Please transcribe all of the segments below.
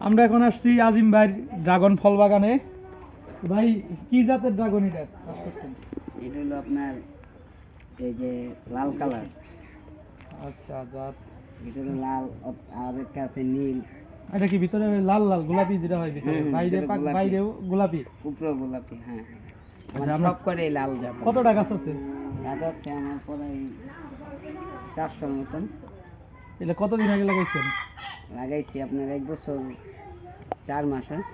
আমরা এখন আসছি আজিম ভাই ড্রাগন ফল বাগানে। ভাই কি জাতের ড্রাগন এটা? চাষ করছেন? এটা হলো আপনার এই যে লাল কালার। আচ্ছা জাত। এটা হলো লাল আর একটা আছে নীল। এটা কি ভিতরে লাল লাল গোলাপি যেটা হয় ভিতরে? বাইরে পাক-। বাইরেও গোলাপি? উপরে গোলাপি হ্যাঁ। আচ্ছা, আমরা- সব করে লাল জাত কতটা গাছ আছে? গাছ আছে আমার প্রায় চারশোর মতন। এটা কতদিন আগে লাগাইছেন? লাগাইছি আপনার এক বছর চার মাস হয়।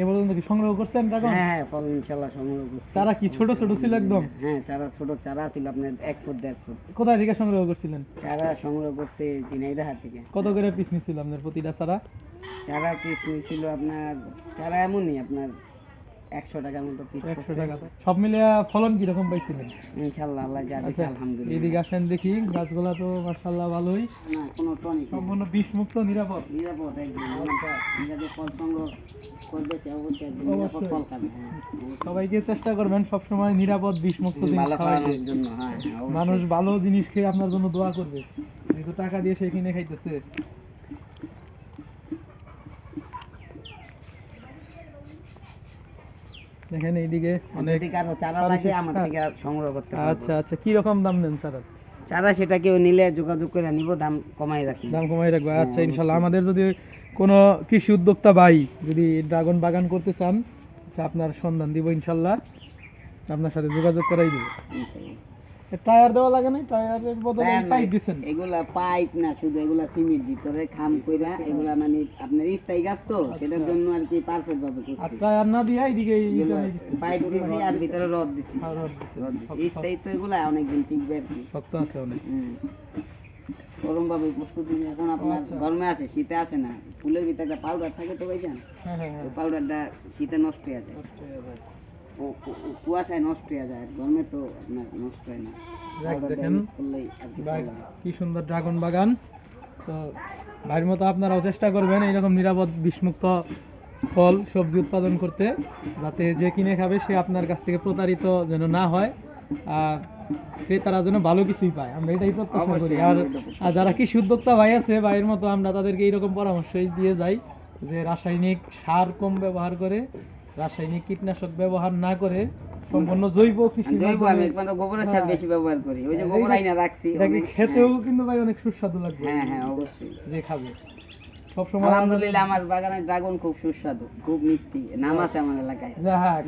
এ পর্যন্ত কি সংগ্রহ করছেন এখন হ্যাঁ হ্যাঁ ফল ইনশাল্লাহ সংগ্রহ করছি। চারা কি ছোট ছোট ছিল একদম? হ্যাঁ চারা ছোট চারা ছিল আপনার এক ফুট দেড় ফুট। কোথায় থেকে সংগ্রহ করছিলেন? চারা সংগ্রহ করছে ঝিনাইদাহাট থেকে। কত করে পিস নিছিল আপনার প্রতিটা চারা? চারা পিস নিয়েছিল আপনার চারা এমনই আপনার একশো টাকার মতো পিস একশো টাকা। সব মিলে ফলন কীরকম পাইছিলেন? ইনশাল্লাহ আল্লাহ যা দিচ্ছে আচ্ছা আলহামদুলিল্লাহ। এদিকে আসেন দেখি গাছগুলা তো মার্শাল্লাহ ভালোই। না কোনো টনিক সম্পূর্ণ বিষ মুক্ত নিরাপদ। নিরাপদ একদম আমরা ফল সংগ্রহ করবে সে অবশ্যই একদম নিরাপদ ফল খাবে হ্যাঁ। সবাইকে চেষ্টা করবেন সবসময় নিরাপদ বিষ মুক্ত জিনিস ভালো জন্য। হ্যাঁ হ্যাঁ, মানুষ ভালো জিনিস খেয়ে আপনার জন্য দোয়া করবে। যেহেতু টাকা দিয়ে সে কিনে খাইতেছে। দেখেন এইদিকে অনেক কারও চারা লাগে আমার হ্যাঁ। থেকে সংগ্রহ করতে আচ্ছা আচ্ছা। কি রকম দাম নেন চারা? চারা সেটা কেউ নিলে যোগাযোগ করে নিব দাম কমাই রাখি দাম কমাই রাখব। আচ্ছা ইনশাল্লাহ। আমাদের যদি কোনো কৃষি উদ্যোক্তা ভাই যদি ড্রাগন বাগান করতে চান আচ্ছা আপনার সন্ধান দিব ইনশাল্লাহ। আপনার সাথে যোগাযোগ করাই দিব। টায়ার দেওয়া লাগে না টায়ারের বদলে পাইপ দিচ্ছেন এগুলা পাইপ না শুধু এগুলা সিমেন্ট ভিতরে খাম কইরা এগুলা মানে আপনার স্থায়ী গাছ তো সেটার জন্য আর কি পারফেক্ট ভাবে আচ্ছা। আর টায়ার না দিয়ে এইদিকে। পাইপ দিছি। আর ভিতরে রড দিছি। রড দিচ্ছেন। রড দিছি। স্থায়ী তো এগুলা অনেকদিন টিকবে আর কি। শক্ত। আছে অনেক। ভাবে প্রস্তুতি এখন আপনার আচ্ছা। গরমে আসে শীতে আসে না। ফুলের ভিতরে পাউডার থাকে তো ভাইজান? হ্যাঁ হ্যাঁ হ্যাঁ। পাউডারটা শীতে নষ্ট হয়ে যায়। নষ্ট হয়ে যায়। কুয়াশায় নষ্ট হয়ে যায় গরমে তো আপনার নষ্ট হয় না। দেখেন। কি সুন্দর ড্রাগন বাগান। তো ভাইয়ের মতো আপনারাও চেষ্টা করবেন এইরকম নিরাপদ বিষমুক্ত ফল সবজি উৎপাদন করতে যাতে যে কিনে খাবে সে আপনার কাছ থেকে প্রতারিত যেন না হয় আর ক্রেতারা যেন ভালো কিছুই পায়। আমরা এটাই প্রত্যাশা করি। আর যারা কৃষি উদ্যোক্তা ভাই আছে ভাইয়ের মতো আমরা তাদেরকে এইরকম পরামর্শই দিয়ে যাই যে রাসায়নিক সার কম ব্যবহার করে রাসায়নিক কীটনাশক ব্যবহার না করে সম্পূর্ণ জৈব কৃষি জৈব আমি মানে গোবরের সার বেশি ব্যবহার করি। ওই যে হ্যাঁ, গোবর আইনা রাখছি অনেক- খেতেও কিন্তু ভাই অনেক সুস্বাদু লাগবে। হ্যাঁ হ্যাঁ অবশ্যই। যে খাবে। সবসময় আলহামদুলিল্লাহ আমার বাগানের ড্রাগন খুব সুস্বাদু খুব মিষ্টি নাম আছে আমার এলাকায়। যাক হ্যাঁ,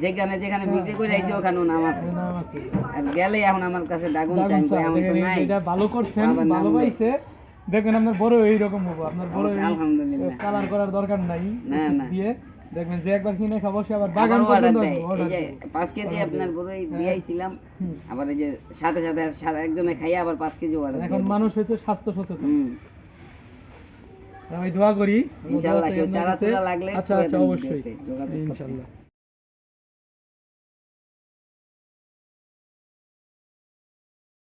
যেখানে যেখানে বিক্রি করে আইছি ওখানেও নাম আছে। নাম আছে। আর গেলে এখন আমার কাছে ড্রাগন চাই আমার তো নাই। যেটা ভালো করছেন ভালো নেই। পাইছে। দেখবেন আপনার বড় এইরকম হব। আপনার বড় আলহামদুলিল্লাহ। কালার করার দরকার নাই। না, না। দিয়ে। দেখবেন যে একবার কিনে খাব সে আবার বাগান পর্যন্ত এই যে দেবে। পাঁচ কেজি আপনার বড়ই দিয়াইছিলাম আবার এই যে সাথে সাথে সাথে একজনে খাইয়ে আবার পাঁচ কেজি অর্ডার এখন মানুষ হচ্ছে স্বাস্থ্য সচেতন। হুম। আমি দোয়া করি ইনশাআল্লাহ কেউ চারা লাগলে আচ্ছা আচ্ছা অবশ্যই। ইনশাআল্লাহ।